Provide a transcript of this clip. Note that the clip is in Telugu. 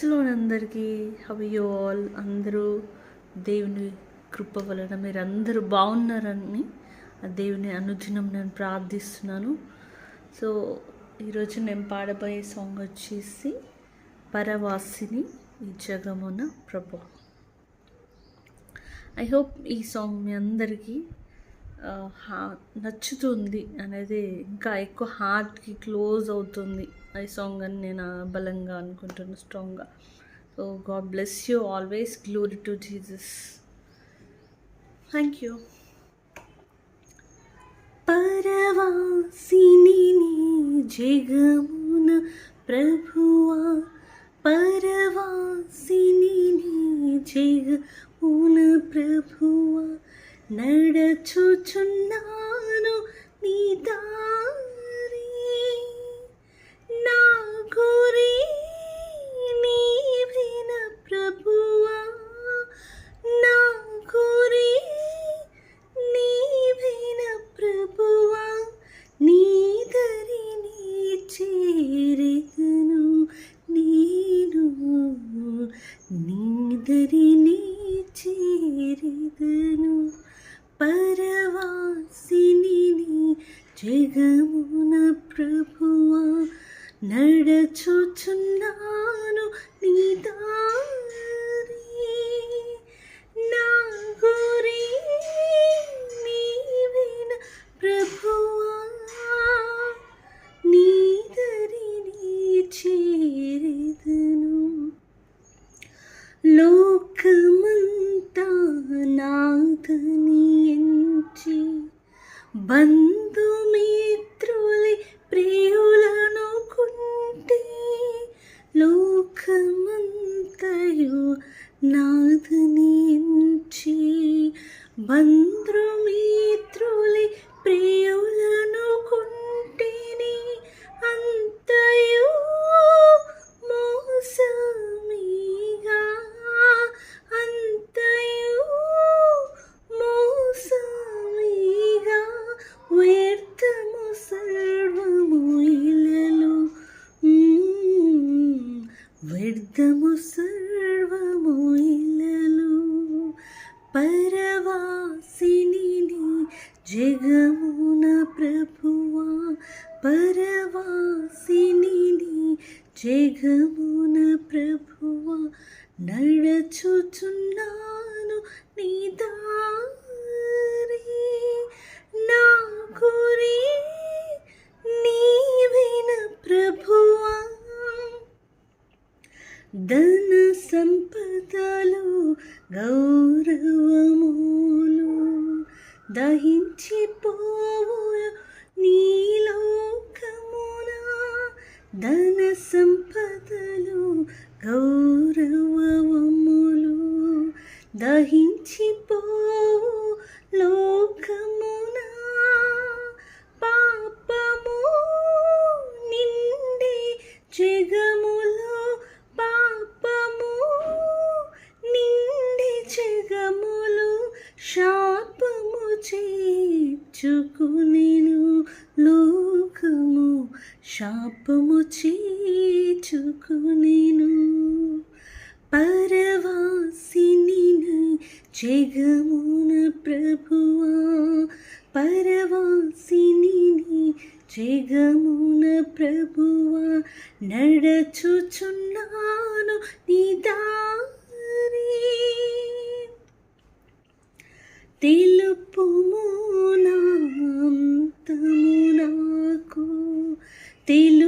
ప్రైస్లో అందరికీ హవ్ యూ ఆల్? అందరూ దేవుని కృప వలన మీరు అందరూ బాగున్నారని ఆ దేవుని అనుదినం నేను ప్రార్థిస్తున్నాను. సో ఈరోజు నేను పాడబోయే సాంగ్ వచ్చేసి పరవాసిని ఈ జగమున ప్రభు. ఐ హోప్ ఈ సాంగ్ మీ అందరికీ నచ్చుతుంది అనేది ఇంకా ఎక్కువ హార్ట్కి క్లోజ్ అవుతుంది ఈ సాంగ్ అని నేను బలంగా అనుకుంటున్నాను స్ట్రాంగ్గా so God bless you always glory to Jesus thank you పరవాసిని జగమున ప్రభువా పరవాసిని జగమున ప్రభువా నడచుచున్నాను నీ దారి. నా గురి నీవిన ప్రభువా. నా గురి నీవిన ప్రభువా. నీ దరిని చేరితను నేను. నీ దరిని చేరితను పరవాసిని జగమున ప్రభువా నడచుచున్నాను నీ దారి బంధుమిత్రులే ప్రియులను కుంటే లోకమంతయు నాథని బంధుమిత్రులే వ్యర్థము సర్వము ఇలలో పరవాసిని జగమున ప్రభువా. పరవాసిని జగమున ప్రభువా. నడచుచున్నాను నీ ధన సంపదలు గౌరవములు దహించిపోవు నీలోకమున ధన సంపదలు గౌరవములు దహించిపోవు లోకము చేర్చుకునేను లోకము శాపము చేర్చుకునేను పరవాసిని జగమున ప్రభువా పరవాసిని జగమున ప్రభువా నడచుచున్నాను నీదారి తెలుపుము నాకు. తెలు